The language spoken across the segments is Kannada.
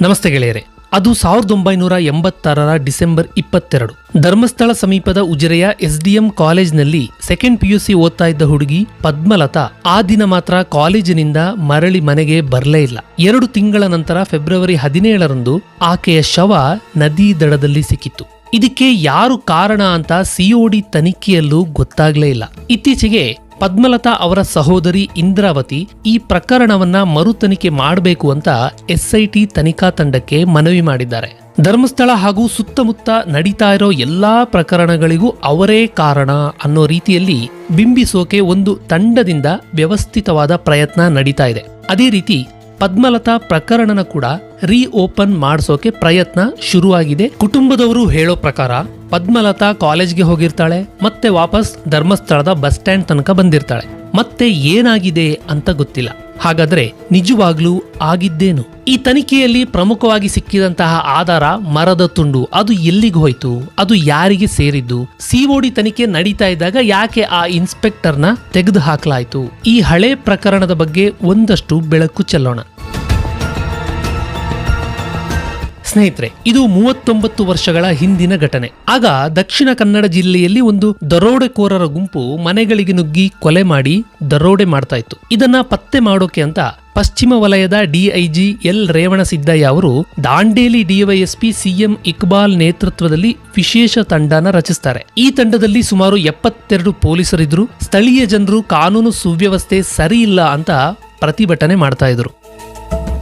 ನಮಸ್ತೆ ಗೆಳೆಯರೆ, ಅದು ಸಾವಿರದ ಒಂಬೈನೂರ ಎಂಬತ್ತಾರರ ಡಿಸೆಂಬರ್ ಇಪ್ಪತ್ತೆರಡು. ಧರ್ಮಸ್ಥಳ ಸಮೀಪದ ಉಜಿರೆಯ ಎಸ್ಡಿಎಂ ಕಾಲೇಜ್ನಲ್ಲಿ ಸೆಕೆಂಡ್ ಪಿಯುಸಿ ಓದ್ತಾ ಇದ್ದ ಹುಡುಗಿ ಪದ್ಮಲತಾ ಆ ದಿನ ಮಾತ್ರ ಕಾಲೇಜಿನಿಂದ ಮರಳಿ ಮನೆಗೆ ಬರಲೇ ಇಲ್ಲ. ಎರಡು ತಿಂಗಳ ನಂತರ ಫೆಬ್ರವರಿ ಹದಿನೇಳರಂದು ಆಕೆಯ ಶವ ನದಿ ದಡದಲ್ಲಿ ಸಿಕ್ಕಿತ್ತು. ಇದಕ್ಕೆ ಯಾರು ಕಾರಣ ಅಂತ ಸಿಒಡಿ ತನಿಖೆಯಲ್ಲೂ ಗೊತ್ತಾಗ್ಲೇ ಇಲ್ಲ. ಇತ್ತೀಚೆಗೆ ಪದ್ಮಲತಾ ಅವರ ಸಹೋದರಿ ಇಂದ್ರಾವತಿ ಈ ಪ್ರಕರಣವನ್ನ ಮರು ತನಿಖೆ ಮಾಡಬೇಕು ಅಂತ ಎಸ್ಐಟಿ ತನಿಖಾ ತಂಡಕ್ಕೆ ಮನವಿ ಮಾಡಿದ್ದಾರೆ. ಧರ್ಮಸ್ಥಳ ಹಾಗೂ ಸುತ್ತಮುತ್ತ ನಡೀತಾ ಇರೋ ಎಲ್ಲಾ ಪ್ರಕರಣಗಳಿಗೂ ಅವರೇ ಕಾರಣ ಅನ್ನೋ ರೀತಿಯಲ್ಲಿ ಬಿಂಬಿಸೋಕೆ ಒಂದು ತಂಡದಿಂದ ವ್ಯವಸ್ಥಿತವಾದ ಪ್ರಯತ್ನ ನಡೀತಾ ಇದೆ. ಅದೇ ರೀತಿ ಪದ್ಮಲತಾ ಪ್ರಕರಣನ ಕೂಡ ರೀ ಓಪನ್ ಮಾಡಿಸೋಕೆ ಪ್ರಯತ್ನ ಶುರುವಾಗಿದೆ. ಕುಟುಂಬದವರು ಹೇಳೋ ಪ್ರಕಾರ ಪದ್ಮಲತಾ ಕಾಲೇಜ್ಗೆ ಹೋಗಿರ್ತಾಳೆ, ಮತ್ತೆ ವಾಪಸ್ ಧರ್ಮಸ್ಥಳದ ಬಸ್ ಸ್ಟ್ಯಾಂಡ್ ತನಕ ಬಂದಿರ್ತಾಳೆ. ಮತ್ತೆ ಏನಾಗಿದೆ ಅಂತ ಗೊತ್ತಿಲ್ಲ. ಹಾಗಾದ್ರೆ ನಿಜವಾಗ್ಲೂ ಆಗಿದ್ದೇನು? ಈ ತನಿಖೆಯಲ್ಲಿ ಪ್ರಮುಖವಾಗಿ ಸಿಕ್ಕಿದಂತಹ ಆಧಾರ ಮರದ ತುಂಡು, ಅದು ಎಲ್ಲಿಗೆ ಹೋಯ್ತು? ಅದು ಯಾರಿಗೆ ಸೇರಿದ್ದು? ಸಿಒಡಿ ತನಿಖೆ ನಡೀತಾ ಇದ್ದಾಗ ಯಾಕೆ ಆ ಇನ್ಸ್ಪೆಕ್ಟರ್ನ ತೆಗೆದು ಹಾಕಲಾಯ್ತು ಈ ಹಳೆ ಪ್ರಕರಣದ ಬಗ್ಗೆ ಒಂದಷ್ಟು ಬೆಳಕು ಚೆಲ್ಲೋಣ. ಸ್ನೇಹಿತರೆ, ಇದು ಮೂವತ್ತೊಂಬತ್ತು ವರ್ಷಗಳ ಹಿಂದಿನ ಘಟನೆ. ಆಗ ದಕ್ಷಿಣ ಕನ್ನಡ ಜಿಲ್ಲೆಯಲ್ಲಿ ಒಂದು ದರೋಡೆಕೋರರ ಗುಂಪು ಮನೆಗಳಿಗೆ ನುಗ್ಗಿ ಕೊಲೆ ಮಾಡಿ ದರೋಡೆ ಮಾಡ್ತಾ ಇತ್ತು. ಇದನ್ನ ಪತ್ತೆ ಮಾಡೋಕೆ ಅಂತ ಪಶ್ಚಿಮ ವಲಯದ ಡಿಐಜಿ ಎಲ್ ರೇವಣಸಿದ್ದಯ್ಯ ಅವರು ದಾಂಡೇಲಿ ಡಿವೈಎಸ್ಪಿ ಸಿಎಂ ಇಕ್ಬಾಲ್ ನೇತೃತ್ವದಲ್ಲಿ ವಿಶೇಷ ತಂಡನ ರಚಿಸ್ತಾರೆ. ಈ ತಂಡದಲ್ಲಿ ಸುಮಾರು ಎಪ್ಪತ್ತೆರಡು ಪೊಲೀಸರಿದ್ರು ಸ್ಥಳೀಯ ಜನರು ಕಾನೂನು ಸುವ್ಯವಸ್ಥೆ ಸರಿ ಇಲ್ಲ ಅಂತ ಪ್ರತಿಭಟನೆ ಮಾಡ್ತಾ ಇದ್ರು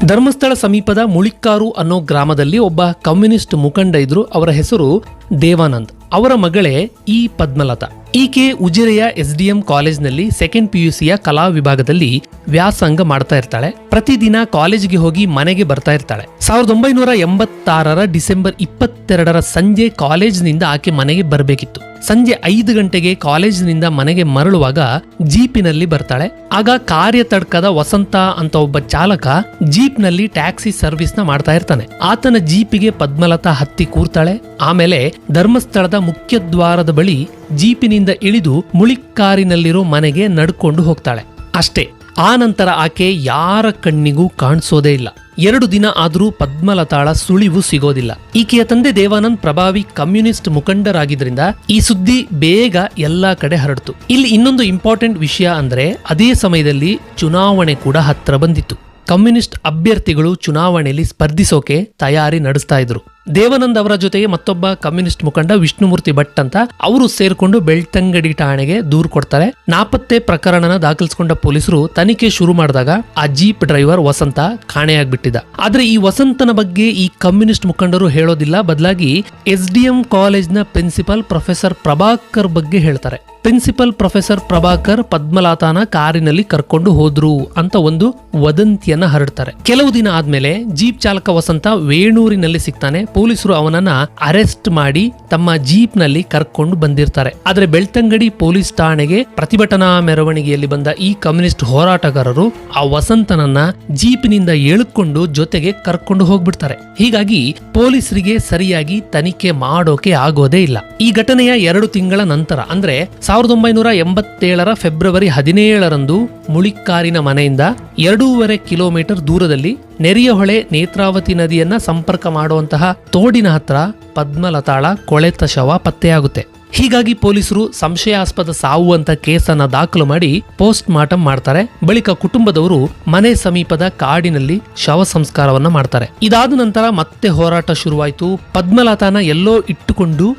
ಧರ್ಮಸ್ಥಳ ಸಮೀಪದ ಮುಳಿಕ್ಕಾರು ಅನ್ನೋ ಗ್ರಾಮದಲ್ಲಿ ಒಬ್ಬ ಕಮ್ಯುನಿಸ್ಟ್ ಮುಖಂಡ ಇದ್ರು. ಅವರ ಹೆಸರು ದೇವಾನಂದ್. ಅವರ ಮಗಳೇ ಇ ಪದ್ಮಲತಾ. ಈಕೆ ಉಜಿರೆಯ ಎಸ್ಡಿಎಂ ಕಾಲೇಜ್ನಲ್ಲಿ ಸೆಕೆಂಡ್ ಪಿಯುಸಿಯ ಕಲಾ ವಿಭಾಗದಲ್ಲಿ ವ್ಯಾಸಂಗ ಮಾಡ್ತಾ ಇರ್ತಾಳೆ. ಪ್ರತಿದಿನ ಕಾಲೇಜಿಗೆ ಹೋಗಿ ಮನೆಗೆ ಬರ್ತಾ ಇರ್ತಾಳೆ. ಸಾವಿರದ ಒಂಬೈನೂರ ಎಂಬತ್ತಾರರ ಡಿಸೆಂಬರ್ ಇಪ್ಪತ್ತೆರಡರ ಸಂಜೆ ಕಾಲೇಜಿನಿಂದ ಆಕೆ ಮನೆಗೆ ಬರಬೇಕಿತ್ತು. ಸಂಜೆ ಐದು ಗಂಟೆಗೆ ಕಾಲೇಜಿನಿಂದ ಮನೆಗೆ ಮರಳುವಾಗ ಜೀಪಿನಲ್ಲಿ ಬರ್ತಾಳೆ. ಆಗ ಕಾರ್ಯ ತಡ್ಕದ ವಸಂತ ಅಂತ ಒಬ್ಬ ಚಾಲಕ ಜೀಪ್ನಲ್ಲಿ ಟ್ಯಾಕ್ಸಿ ಸರ್ವಿಸ್ನ ಮಾಡ್ತಾ ಇರ್ತಾನೆ. ಆತನ ಜೀಪಿಗೆ ಪದ್ಮಲತಾ ಹತ್ತಿ ಕೂರ್ತಾಳೆ. ಆಮೇಲೆ ಧರ್ಮಸ್ಥಳದ ಮುಖ್ಯ ದ್ವಾರದ ಬಳಿ ಜೀಪಿನಿಂದ ಇಳಿದು ಮುಳಿಕ್ಕಾರಿನಲ್ಲಿರೋ ಮನೆಗೆ ನಡ್ಕೊಂಡು ಹೋಗ್ತಾಳೆ. ಅಷ್ಟೇ. ಆ ನಂತರ ಆಕೆ ಯಾರ ಕಣ್ಣಿಗೂ ಕಾಣಿಸೋದೇ ಇಲ್ಲ. ಎರಡು ದಿನ ಆದರೂ ಪದ್ಮಲತಾಳ ಸುಳಿವು ಸಿಗೋದಿಲ್ಲ. ಈಕೆಯ ತಂದೆ ದೇವಾನಂದ್ ಪ್ರಭಾವಿ ಕಮ್ಯುನಿಸ್ಟ್ ಮುಖಂಡರಾಗಿದ್ದರಿಂದ ಈ ಸುದ್ದಿ ಬೇಗ ಎಲ್ಲಾ ಕಡೆ ಹರಡ್ತು. ಇಲ್ಲಿ ಇನ್ನೊಂದು ಇಂಪಾರ್ಟೆಂಟ್ ವಿಷಯ ಅಂದ್ರೆ ಅದೇ ಸಮಯದಲ್ಲಿ ಚುನಾವಣೆ ಕೂಡ ಹತ್ರ ಬಂದಿತ್ತು. ಕಮ್ಯುನಿಸ್ಟ್ ಅಭ್ಯರ್ಥಿಗಳು ಚುನಾವಣೆಯಲ್ಲಿ ಸ್ಪರ್ಧಿಸೋಕೆ ತಯಾರಿ ನಡೆಸ್ತಾ ಇದ್ರು. ದೇವಾನಂದ್ ಅವರ ಜೊತೆಗೆ ಮತ್ತೊಬ್ಬ ಕಮ್ಯುನಿಸ್ಟ್ ಮುಖಂಡ ವಿಷ್ಣುಮೂರ್ತಿ ಭಟ್ ಅಂತ ಅವರು ಸೇರ್ಕೊಂಡು ಬೆಳ್ತಂಗಡಿ ಠಾಣೆಗೆ ದೂರು ಕೊಡ್ತಾರೆ. ನಾಪತ್ತೆ ಪ್ರಕರಣನ ದಾಖಲಿಸಿಕೊಂಡ ಪೊಲೀಸರು ತನಿಖೆ ಶುರು ಮಾಡಿದಾಗ ಆ ಜೀಪ್ ಡ್ರೈವರ್ ವಸಂತ ಕಾಣೆಯಾಗ್ಬಿಟ್ಟಿದ್ದ. ಆದ್ರೆ ಈ ವಸಂತನ ಬಗ್ಗೆ ಈ ಕಮ್ಯುನಿಸ್ಟ್ ಮುಖಂಡರು ಹೇಳೋದಿಲ್ಲ. ಬದಲಾಗಿ ಎಸ್ ಡಿ ಎಂ ಕಾಲೇಜ್ನ ಪ್ರಿನ್ಸಿಪಲ್ ಪ್ರೊಫೆಸರ್ ಪ್ರಭಾಕರ್ ಬಗ್ಗೆ ಹೇಳ್ತಾರೆ. ಪ್ರಿನ್ಸಿಪಲ್ ಪ್ರೊಫೆಸರ್ ಪ್ರಭಾಕರ್ ಪದ್ಮಲಾತಾನ ಕಾರಿನಲ್ಲಿ ಕರ್ಕೊಂಡು ಹೋದ್ರು ಅಂತ ಒಂದು ವದಂತಿಯನ್ನ ಹರಡ್ತಾರೆ. ಕೆಲವು ದಿನ ಆದ್ಮೇಲೆ ಜೀಪ್ ಚಾಲಕ ವಸಂತ ವೇಣೂರಿನಲ್ಲಿ ಸಿಗ್ತಾನೆ. ಪೊಲೀಸರು ಅವನನ್ನ ಅರೆಸ್ಟ್ ಮಾಡಿ ತಮ್ಮ ಜೀಪ್ನಲ್ಲಿ ಕರ್ಕೊಂಡು ಬಂದಿರ್ತಾರೆ. ಆದ್ರೆ ಬೆಳ್ತಂಗಡಿ ಪೊಲೀಸ್ ಠಾಣೆಗೆ ಪ್ರತಿಭಟನಾ ಮೆರವಣಿಗೆಯಲ್ಲಿ ಬಂದ ಈ ಕಮ್ಯುನಿಸ್ಟ್ ಹೋರಾಟಗಾರರು ಆ ವಸಂತನನ್ನ ಜೀಪಿನಿಂದ ಎಳ್ಕೊಂಡು ಜೊತೆಗೆ ಕರ್ಕೊಂಡು ಹೋಗ್ಬಿಡ್ತಾರೆ. ಹೀಗಾಗಿ ಪೊಲೀಸರಿಗೆ ಸರಿಯಾಗಿ ತನಿಖೆ ಮಾಡೋಕೆ ಆಗೋದೇ ಇಲ್ಲ. ಈ ಘಟನೆಯ ಎರಡು ತಿಂಗಳ ನಂತರ, ಅಂದ್ರೆ ಸಾವಿರದ ಒಂಬೈನೂರ ಎಂಬತ್ತೇಳರ ಫೆಬ್ರವರಿ ಹದಿನೇಳರಂದು ಮುಳಿಕ್ಕಾರಿನ ಮನೆಯಿಂದ ಎರಡೂವರೆ ಕಿಲೋಮೀಟರ್ ದೂರದಲ್ಲಿ ನೆರಿಯಹೊಳೆ ನೇತ್ರಾವತಿ ನದಿಯನ್ನ ಸಂಪರ್ಕ ಮಾಡುವಂತಹ ತೋಡಿನ ಹತ್ರ ಪದ್ಮಲತಾಳ ಕೊಳೆತ ಶವ ಪತ್ತೆಯಾಗುತ್ತೆ. ಹೀಗಾಗಿ ಪೊಲೀಸರು ಸಂಶಯಾಸ್ಪದ ಸಾವು ಅಂತ ಕೇಸನ್ನ ದಾಖಲು ಮಾಡಿ ಪೋಸ್ಟ್ ಮಾರ್ಟಮ್ ಮಾಡ್ತಾರೆ. ಬಳಿಕ ಕುಟುಂಬದವರು ಮನೆ ಸಮೀಪದ ಕಾಡಿನಲ್ಲಿ ಶವ ಸಂಸ್ಕಾರವನ್ನ ಮಾಡ್ತಾರೆ. ಇದಾದ ನಂತರ ಮತ್ತೆ ಹೋರಾಟ ಶುರುವಾಯಿತು. ಪದ್ಮಲತಾನ ಎಲ್ಲೋ ಇಟ್ಟುಕೊಂಡು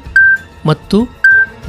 ಮತ್ತು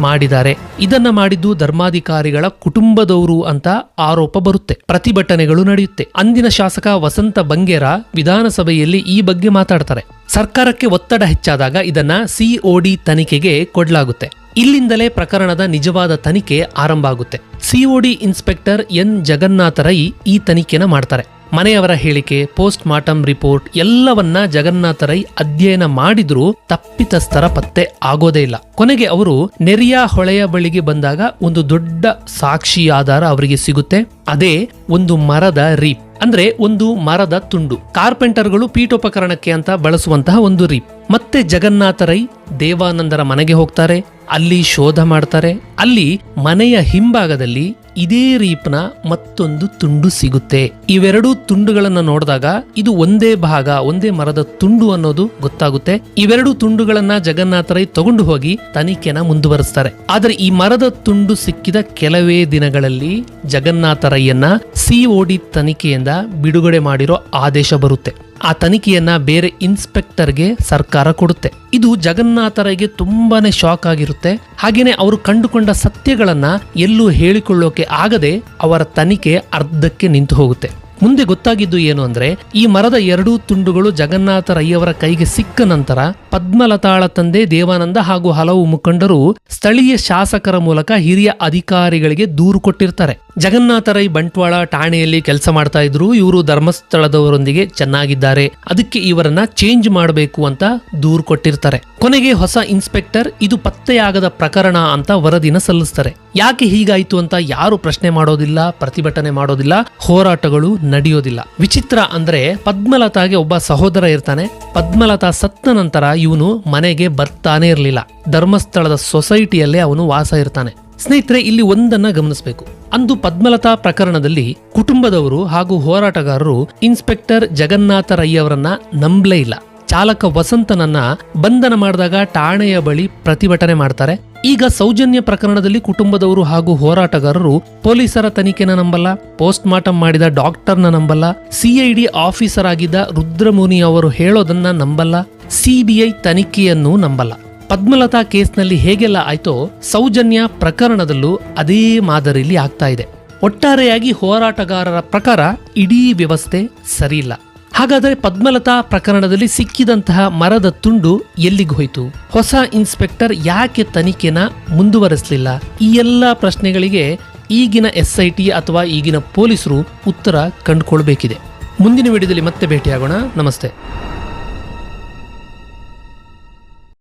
ಮಾಡಿದ್ದಾರೆ. ಇದನ್ನ ಮಾಡಿದ್ದು ಧರ್ಮಾಧಿಕಾರಿಗಳ ಕುಟುಂಬದವರು ಅಂತ ಆರೋಪ ಬರುತ್ತೆ. ಪ್ರತಿಭಟನೆಗಳು ನಡೆಯುತ್ತೆ. ಅಂದಿನ ಶಾಸಕ ವಸಂತ ಬಂಗೇರ ವಿಧಾನಸಭೆಯಲ್ಲಿ ಈ ಬಗ್ಗೆ ಮಾತಾಡ್ತಾರೆ. ಸರ್ಕಾರಕ್ಕೆ ಒತ್ತಡ ಹೆಚ್ಚಾದಾಗ ಇದನ್ನ ಸಿಒಡಿ ತನಿಖೆಗೆ ಕೊಡಲಾಗುತ್ತೆ. ಇಲ್ಲಿಂದಲೇ ಪ್ರಕರಣದ ನಿಜವಾದ ತನಿಖೆ ಆರಂಭ ಆಗುತ್ತೆ. COD inspector N Jagannatha Rai ಈ ತನಿಖೆನ ಮಾಡ್ತಾರೆ. ಮನೆಯವರ ಹೇಳಿಕೆ ಪೋಸ್ಟ್ ಮಾರ್ಟಮ್ ರಿಪೋರ್ಟ್ ಎಲ್ಲವನ್ನ ಜಗನ್ನಾಥ ರೈ ಅಧ್ಯಯನ ಮಾಡಿದ್ರೂ ತಪ್ಪಿತಸ್ಥರ ಪತ್ತೆ ಆಗೋದೇ ಇಲ್ಲ. ಕೊನೆಗೆ ಅವರು ನೆರಿಯಾ ಹೊಳೆಯ ಬಳಿಗೆ ಬಂದಾಗ ಒಂದು ದೊಡ್ಡ ಸಾಕ್ಷಿ ಆಧಾರ ಅವರಿಗೆ ಸಿಗುತ್ತೆ. ಅದೇ ಒಂದು ಮರದ ರೀಪ್. ಅಂದ್ರೆ ಒಂದು ಮರದ ತುಂಡು. ಕಾರ್ಪೆಂಟರ್ಗಳು ಪೀಠೋಪಕರಣಕ್ಕೆ ಅಂತ ಬಳಸುವಂತಹ ಒಂದು ರೀಪ್. ಮತ್ತೆ ಜಗನ್ನಾಥ ರೈ ದೇವಾನಂದರ ಮನೆಗೆ ಹೋಗ್ತಾರೆ. ಅಲ್ಲಿ ಶೋಧ ಮಾಡ್ತಾರೆ. ಅಲ್ಲಿ ಮನೆಯ ಹಿಂಭಾಗದಲ್ಲಿ ಇದೇ ರೀಪ್ನ ಮತ್ತೊಂದು ತುಂಡು ಸಿಗುತ್ತೆ. ಇವೆರಡೂ ತುಂಡುಗಳನ್ನು ನೋಡಿದಾಗ ಇದು ಒಂದೇ ಭಾಗ, ಒಂದೇ ಮರದ ತುಂಡು ಅನ್ನೋದು ಗೊತ್ತಾಗುತ್ತೆ. ಇವೆರಡು ತುಂಡುಗಳನ್ನ ಜಗನ್ನಾಥ ರೈ ತಗೊಂಡು ಹೋಗಿ ತನಿಖೆನ ಮುಂದುವರೆಸ್ತಾರೆ. ಆದರೆ ಈ ಮರದ ತುಂಡು ಸಿಕ್ಕಿದ ಕೆಲವೇ ದಿನಗಳಲ್ಲಿ ಜಗನ್ನಾಥ ರೈಯನ್ನ ಸಿಒಡಿ ತನಿಖೆಯಿಂದ ಬಿಡುಗಡೆ ಮಾಡಿರೋ ಆದೇಶ ಬರುತ್ತೆ. ಆ ತನಿಖೆಯನ್ನ ಬೇರೆ ಇನ್ಸ್ಪೆಕ್ಟರ್ಗೆ ಸರ್ಕಾರ ಕೊಡುತ್ತೆ. ಇದು ಜಗನ್ನಾಥರಿಗೆ ತುಂಬಾನೇ ಶಾಕ್ ಆಗಿರುತ್ತೆ. ಹಾಗೇನೆ ಅವರು ಕಂಡುಕೊಂಡ ಸತ್ಯಗಳನ್ನ ಎಲ್ಲೂ ಹೇಳಿಕೊಳ್ಳೋಕೆ ಆಗದೆ ಅವರ ತನಿಖೆ ಅರ್ಧಕ್ಕೆ ನಿಂತು ಹೋಗುತ್ತೆ. ಮುಂದೆ ಗೊತ್ತಾಗಿದ್ದು ಏನು ಅಂದ್ರೆ, ಈ ಮರದ ಎರಡೂ ತುಂಡುಗಳು ಜಗನ್ನಾಥ ರೈಯವರ ಕೈಗೆ ಸಿಕ್ಕ ನಂತರ ಪದ್ಮಲತಾಳ ತಂದೆ ದೇವಾನಂದ ಹಾಗೂ ಹಲವು ಮುಖಂಡರು ಸ್ಥಳೀಯ ಶಾಸಕರ ಮೂಲಕ ಹಿರಿಯ ಅಧಿಕಾರಿಗಳಿಗೆ ದೂರು ಕೊಟ್ಟಿರ್ತಾರೆ. ಜಗನ್ನಾಥ ರೈ ಬಂಟ್ವಾಳ ಠಾಣೆಯಲ್ಲಿ ಕೆಲಸ ಮಾಡ್ತಾ ಇದ್ರು ಇವರು ಧರ್ಮಸ್ಥಳದವರೊಂದಿಗೆ ಚೆನ್ನಾಗಿದ್ದಾರೆ. ಅದಕ್ಕೆ ಇವರನ್ನ ಚೇಂಜ್ ಮಾಡಬೇಕು ಅಂತ ದೂರು ಕೊಟ್ಟಿರ್ತಾರೆ. ಕೊನೆಗೆ ಹೊಸ ಇನ್ಸ್ಪೆಕ್ಟರ್ ಇದು ಪತ್ತೆಯಾಗದ ಪ್ರಕರಣ ಅಂತ ವರದಿನ ಸಲ್ಲಿಸ್ತಾರೆ. ಯಾಕೆ ಹೀಗಾಯ್ತು ಅಂತ ಯಾರು ಪ್ರಶ್ನೆ ಮಾಡೋದಿಲ್ಲ, ಪ್ರತಿಭಟನೆ ಮಾಡೋದಿಲ್ಲ, ಹೋರಾಟಗಳು ನಡೆಯೋದಿಲ್ಲ. ವಿಚಿತ್ರ ಅಂದ್ರೆ ಪದ್ಮಲತಾಗೆ ಒಬ್ಬ ಸಹೋದರ ಇರ್ತಾನೆ. ಪದ್ಮಲತಾ ಸತ್ತ ನಂತರ ಇವನು ಮನೆಗೆ ಬರ್ತಾನೆ ಇರಲಿಲ್ಲ. ಧರ್ಮಸ್ಥಳದ ಸೊಸೈಟಿಯಲ್ಲೇ ಅವನು ವಾಸ ಇರ್ತಾನೆ. ಸ್ನೇಹಿತರೆ, ಇಲ್ಲಿ ಒಂದನ್ನ ಗಮನಿಸಬೇಕು. ಅಂದು ಪದ್ಮಲತಾ ಪ್ರಕರಣದಲ್ಲಿ ಕುಟುಂಬದವರು ಹಾಗೂ ಹೋರಾಟಗಾರರು ಇನ್ಸ್ಪೆಕ್ಟರ್ ಜಗನ್ನಾಥ ರೈಯವರನ್ನ ನಂಬಲೇ ಇಲ್ಲ. ಚಾಲಕ ವಸಂತನನ್ನ ಬಂಧನ ಮಾಡಿದಾಗ ಠಾಣೆಯ ಬಳಿ ಪ್ರತಿಭಟನೆ ಮಾಡ್ತಾರೆ. ಈಗ ಸೌಜನ್ಯ ಪ್ರಕರಣದಲ್ಲಿ ಕುಟುಂಬದವರು ಹಾಗೂ ಹೋರಾಟಗಾರರು ಪೊಲೀಸರ ತನಿಖೆನ ನಂಬಲ್ಲ ಪೋಸ್ಟ್ ಮಾರ್ಟಮ್ ಮಾಡಿದ ಡಾಕ್ಟರ್ನ ನಂಬಲ್ಲ ಸಿಐಡಿ ಆಫೀಸರ್ ಆಗಿದ್ದ ರುದ್ರಮುನಿ ಅವರು ಹೇಳೋದನ್ನ ನಂಬಲ್ಲ ಸಿಬಿಐ ತನಿಖೆಯನ್ನು ನಂಬಲ್ಲ. ಪದ್ಮಲತಾ ಕೇಸ್ನಲ್ಲಿ ಹೇಗೆಲ್ಲ ಆಯ್ತೋ ಸೌಜನ್ಯ ಪ್ರಕರಣದಲ್ಲೂ ಅದೇ ಮಾದರಿಯಲ್ಲಿ ಆಗ್ತಾ ಇದೆ. ಒಟ್ಟಾರೆಯಾಗಿ ಹೋರಾಟಗಾರರ ಪ್ರಕಾರ ಇಡೀ ವ್ಯವಸ್ಥೆ ಸರಿಯಿಲ್ಲ. ಹಾಗಾದರೆ ಪದ್ಮಲತಾ ಪ್ರಕರಣದಲ್ಲಿ ಸಿಕ್ಕಿದಂತಹ ಮರದ ತುಂಡು ಎಲ್ಲಿಗೆ ಹೋಯಿತು? ಹೊಸ ಇನ್ಸ್ಪೆಕ್ಟರ್ ಯಾಕೆ ತನಿಖೆನ ಮುಂದುವರೆಸಲಿಲ್ಲ? ಈ ಎಲ್ಲ ಪ್ರಶ್ನೆಗಳಿಗೆ ಈಗಿನ ಎಸ್ ಅಥವಾ ಈಗಿನ ಪೊಲೀಸರು ಉತ್ತರ ಕಂಡುಕೊಳ್ಬೇಕಿದೆ. ಮುಂದಿನ ವಿಡಿಯೋದಲ್ಲಿ ಮತ್ತೆ ಭೇಟಿಯಾಗೋಣ. ನಮಸ್ತೆ.